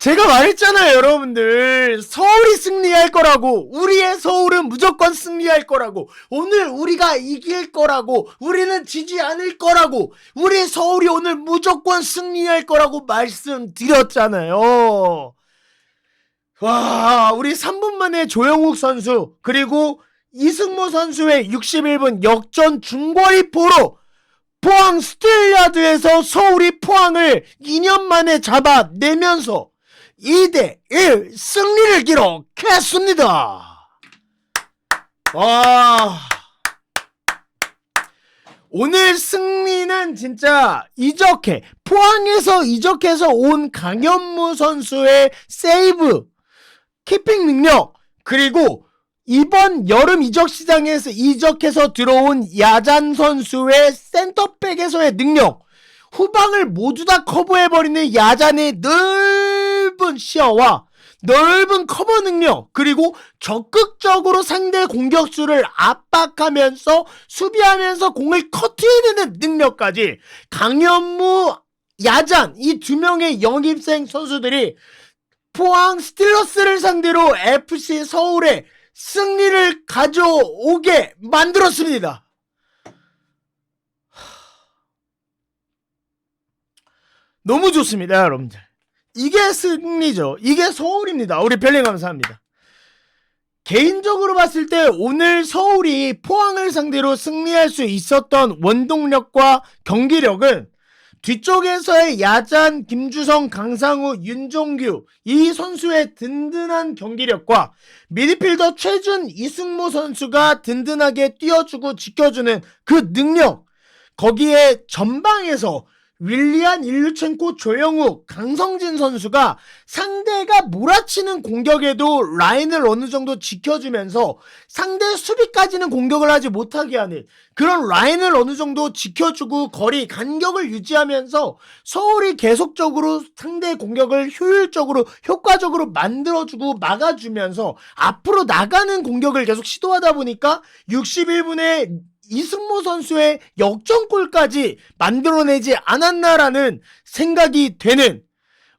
제가 말했잖아요, 여러분들. 서울이 승리할 거라고. 우리의 서울은 무조건 승리할 거라고. 오늘 우리가 이길 거라고. 우리는 지지 않을 거라고. 우리 서울이 오늘 무조건 승리할 거라고 말씀드렸잖아요. 와, 우리 3분 만에 조영욱 선수, 그리고 이승모 선수의 61분 역전 중거리 포로 포항 스틸야드에서 서울이 포항을 2년 만에 잡아내면서 2대1 승리를 기록했습니다. 와. 오늘 승리는 진짜 이적해. 포항에서 이적해서 온 강현무 선수의 세이브, 키핑 능력, 그리고 이번 여름 이적 시장에서 이적해서 들어온 야잔 선수의 센터백에서의 능력, 후방을 모두 다 커버해버리는 야잔의 넓은 시야와 넓은 커버 능력, 그리고 적극적으로 상대 공격수를 압박하면서 수비하면서 공을 커트해내는 능력까지 강현무, 야잔 이 두 명의 영입생 선수들이 포항 스틸러스를 상대로 FC 서울의 승리를 가져오게 만들었습니다. 너무 좋습니다, 여러분들. 이게 승리죠. 이게 서울입니다. 우리 별님 감사합니다. 개인적으로 봤을 때 오늘 서울이 포항을 상대로 승리할 수 있었던 원동력과 경기력은 뒤쪽에서의 야잔, 김주성, 강상우, 윤종규 이 선수의 든든한 경기력과 미드필더 최준, 이승모 선수가 든든하게 뛰어주고 지켜주는 그 능력 거기에 전방에서 윌리안 일루첸코 조영욱 강성진 선수가 상대가 몰아치는 공격에도 라인을 어느 정도 지켜주면서 상대 수비까지는 공격을 하지 못하게 하는 그런 라인을 어느 정도 지켜주고 거리 간격을 유지하면서 서울이 계속적으로 상대 공격을 효율적으로 효과적으로 만들어주고 막아주면서 앞으로 나가는 공격을 계속 시도하다 보니까 61분에 이승모 선수의 역전골까지 만들어내지 않았나라는 생각이 되는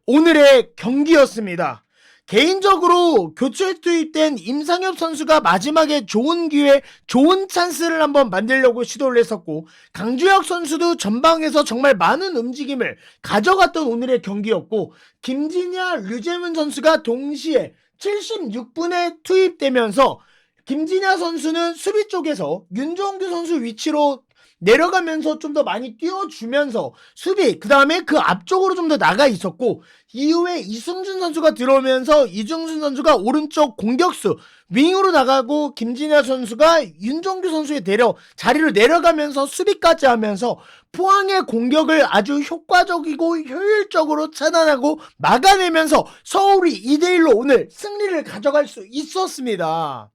오늘의 경기였습니다. 개인적으로 교체에 투입된 임상엽 선수가 마지막에 좋은 기회, 좋은 찬스를 한번 만들려고 시도를 했었고, 강주혁 선수도 전방에서 정말 많은 움직임을 가져갔던 오늘의 경기였고, 김진야, 류재문 선수가 동시에 76분에 투입되면서 김진야 선수는 수비 쪽에서 윤종규 선수 위치로 내려가면서 좀 더 많이 뛰어주면서 수비 그 다음에 그 앞쪽으로 좀 더 나가 있었고 이후에 이승준 선수가 들어오면서 이중순 선수가 오른쪽 공격수 윙으로 나가고 김진야 선수가 윤종규 선수에 내려 자리를 내려가면서 수비까지 하면서 포항의 공격을 아주 효과적이고 효율적으로 차단하고 막아내면서 서울이 2대1로 오늘 승리를 가져갈 수 있었습니다.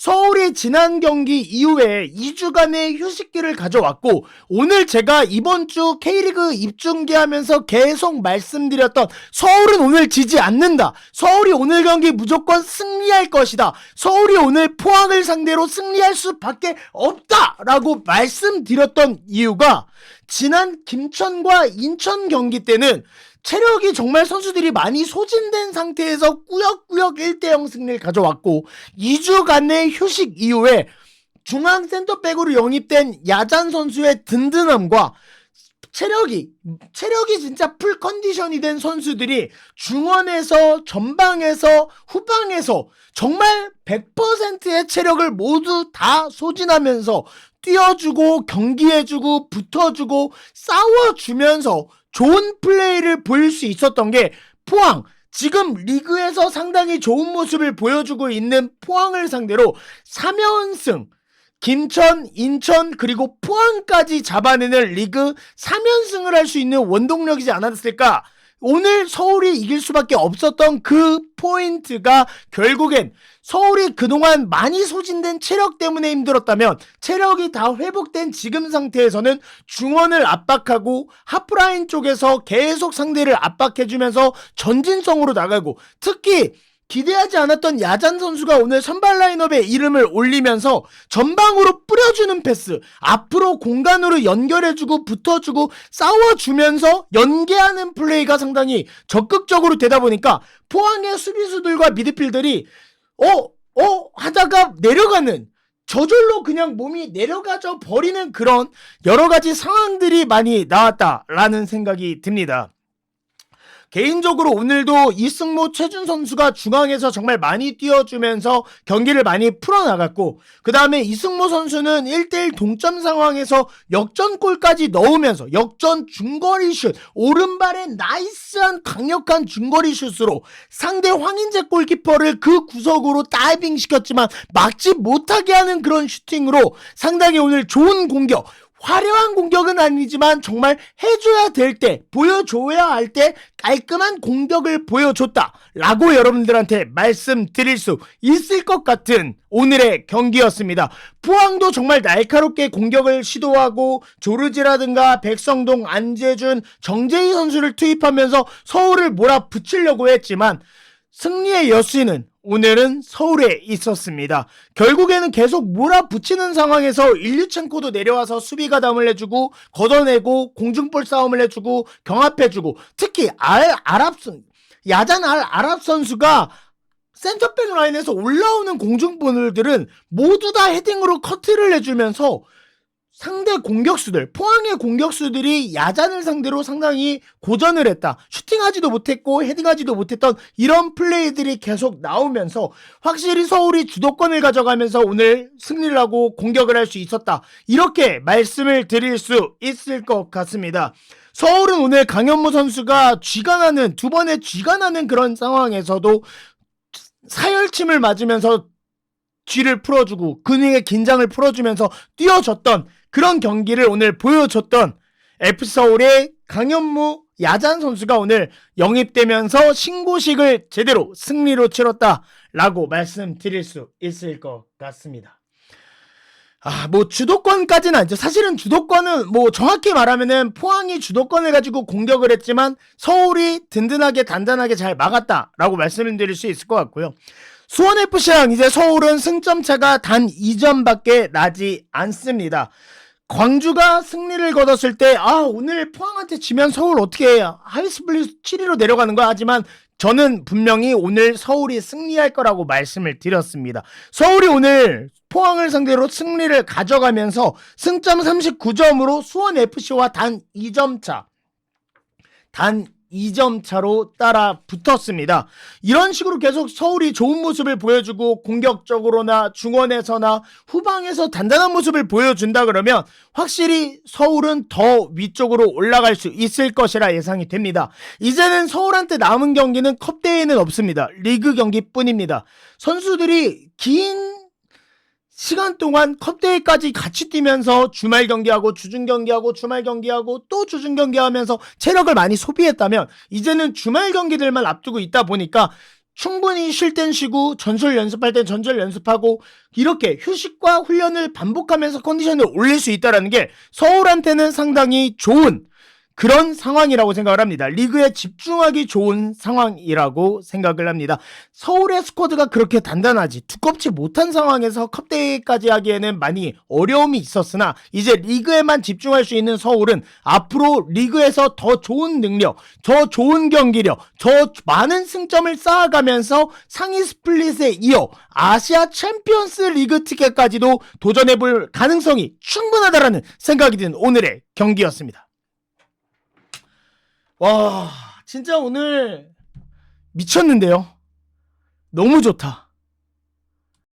서울이 지난 경기 이후에 2주간의 휴식기를 가져왔고 오늘 제가 이번 주 K리그 입중계 하면서 계속 말씀드렸던 서울은 오늘 지지 않는다. 서울이 오늘 경기 무조건 승리할 것이다. 서울이 오늘 포항을 상대로 승리할 수밖에 없다라고 말씀드렸던 이유가 지난 김천과 인천 경기 때는 체력이 정말 선수들이 많이 소진된 상태에서 꾸역꾸역 1대0 승리를 가져왔고 2주간의 휴식 이후에 중앙 센터백으로 영입된 야잔 선수의 든든함과 체력이 체력이 진짜 풀 컨디션이 된 선수들이 중원에서 전방에서 후방에서 정말 100%의 체력을 모두 다 소진하면서 뛰어주고 경기해주고 붙어주고 싸워주면서 좋은 플레이를 보일 수 있었던 게 포항 지금 리그에서 상당히 좋은 모습을 보여주고 있는 포항을 상대로 3연승 김천, 인천, 그리고 포항까지 잡아내는 리그 3연승을 할 수 있는 원동력이지 않았을까? 오늘 서울이 이길 수밖에 없었던 그 포인트가 결국엔 서울이 그동안 많이 소진된 체력 때문에 힘들었다면 체력이 다 회복된 지금 상태에서는 중원을 압박하고 하프라인 쪽에서 계속 상대를 압박해주면서 전진성으로 나가고 특히 기대하지 않았던 야잔 선수가 오늘 선발 라인업에 이름을 올리면서 전방으로 뿌려주는 패스, 앞으로 공간으로 연결해주고 붙어주고 싸워주면서 연계하는 플레이가 상당히 적극적으로 되다 보니까 포항의 수비수들과 미드필들이 어, 어 하다가 내려가는 저절로 그냥 몸이 내려가져 버리는 그런 여러 가지 상황들이 많이 나왔다라는 생각이 듭니다. 개인적으로 오늘도 이승모 최준 선수가 중앙에서 정말 많이 뛰어주면서 경기를 많이 풀어나갔고 그 다음에 이승모 선수는 1대1 동점 상황에서 역전골까지 넣으면서 역전 중거리 슛 오른발에 나이스한 강력한 중거리 슛으로 상대 황인재 골키퍼를 그 구석으로 다이빙 시켰지만 막지 못하게 하는 그런 슈팅으로 상당히 오늘 좋은 공격 화려한 공격은 아니지만 정말 해줘야 될 때, 보여줘야 할 때 깔끔한 공격을 보여줬다. 라고 여러분들한테 말씀드릴 수 있을 것 같은 오늘의 경기였습니다. 포항도 정말 날카롭게 공격을 시도하고 조르지라든가 백성동, 안재준, 정재희 선수를 투입하면서 서울을 몰아붙이려고 했지만 승리의 여신은 오늘은 서울에 있었습니다. 결국에는 계속 몰아붙이는 상황에서 일류첸코도 내려와서 수비 가담을 해주고 걷어내고 공중볼 싸움을 해주고 경합해주고 특히 알 아랍 선 야잔 알 아랍 선수가 센터백 라인에서 올라오는 공중볼들은 모두 다 헤딩으로 커트를 해주면서 상대 공격수들, 포항의 공격수들이 야잔을 상대로 상당히 고전을 했다. 슈팅하지도 못했고 헤딩하지도 못했던 이런 플레이들이 계속 나오면서 확실히 서울이 주도권을 가져가면서 오늘 승리를 하고 공격을 할 수 있었다. 이렇게 말씀을 드릴 수 있을 것 같습니다. 서울은 오늘 강현무 선수가 쥐가 나는 두 번의 쥐가 나는 그런 상황에서도 사열침을 맞으면서 쥐를 풀어주고 근육의 긴장을 풀어주면서 뛰어줬던 그런 경기를 오늘 보여줬던 F서울의 강현무 야잔 선수가 오늘 영입되면서 신고식을 제대로 승리로 치렀다라고 말씀드릴 수 있을 것 같습니다. 아, 뭐 주도권까지는 아니죠. 사실은 주도권은 뭐 정확히 말하면은 포항이 주도권을 가지고 공격을 했지만 서울이 든든하게 단단하게 잘 막았다라고 말씀을 드릴 수 있을 것 같고요. 수원FC랑 이제 서울은 승점 차가 단 2점밖에 나지 않습니다. 광주가 승리를 거뒀을 때, 아, 오늘 포항한테 지면 서울 어떻게 해? 하이스플릿 7위로 내려가는 거야? 하지만 저는 분명히 오늘 서울이 승리할 거라고 말씀을 드렸습니다. 서울이 오늘 포항을 상대로 승리를 가져가면서 승점 39점으로 수원FC와 단 2점 차. 단 2점 차로 따라 붙었습니다. 이런 식으로 계속 서울이 좋은 모습을 보여주고 공격적으로나 중원에서나 후방에서 단단한 모습을 보여준다 그러면 확실히 서울은 더 위쪽으로 올라갈 수 있을 것이라 예상이 됩니다. 이제는 서울한테 남은 경기는 컵대회는 없습니다. 리그 경기뿐입니다. 선수들이 긴 시간 동안 컵대회까지 같이 뛰면서 주말 경기하고 주중 경기하고 주말 경기하고 또 주중 경기하면서 체력을 많이 소비했다면 이제는 주말 경기들만 앞두고 있다 보니까 충분히 쉴 땐 쉬고 전술 연습할 땐 전술 연습하고 이렇게 휴식과 훈련을 반복하면서 컨디션을 올릴 수 있다라는 게 서울한테는 상당히 좋은 그런 상황이라고 생각을 합니다. 리그에 집중하기 좋은 상황이라고 생각을 합니다. 서울의 스쿼드가 그렇게 단단하지 두껍지 못한 상황에서 컵대회까지 하기에는 많이 어려움이 있었으나 이제 리그에만 집중할 수 있는 서울은 앞으로 리그에서 더 좋은 능력, 더 좋은 경기력, 더 많은 승점을 쌓아가면서 상위 스플릿에 이어 아시아 챔피언스 리그 티켓까지도 도전해볼 가능성이 충분하다라는 생각이 든 오늘의 경기였습니다. 와, 진짜 오늘 미쳤는데요. 너무 좋다.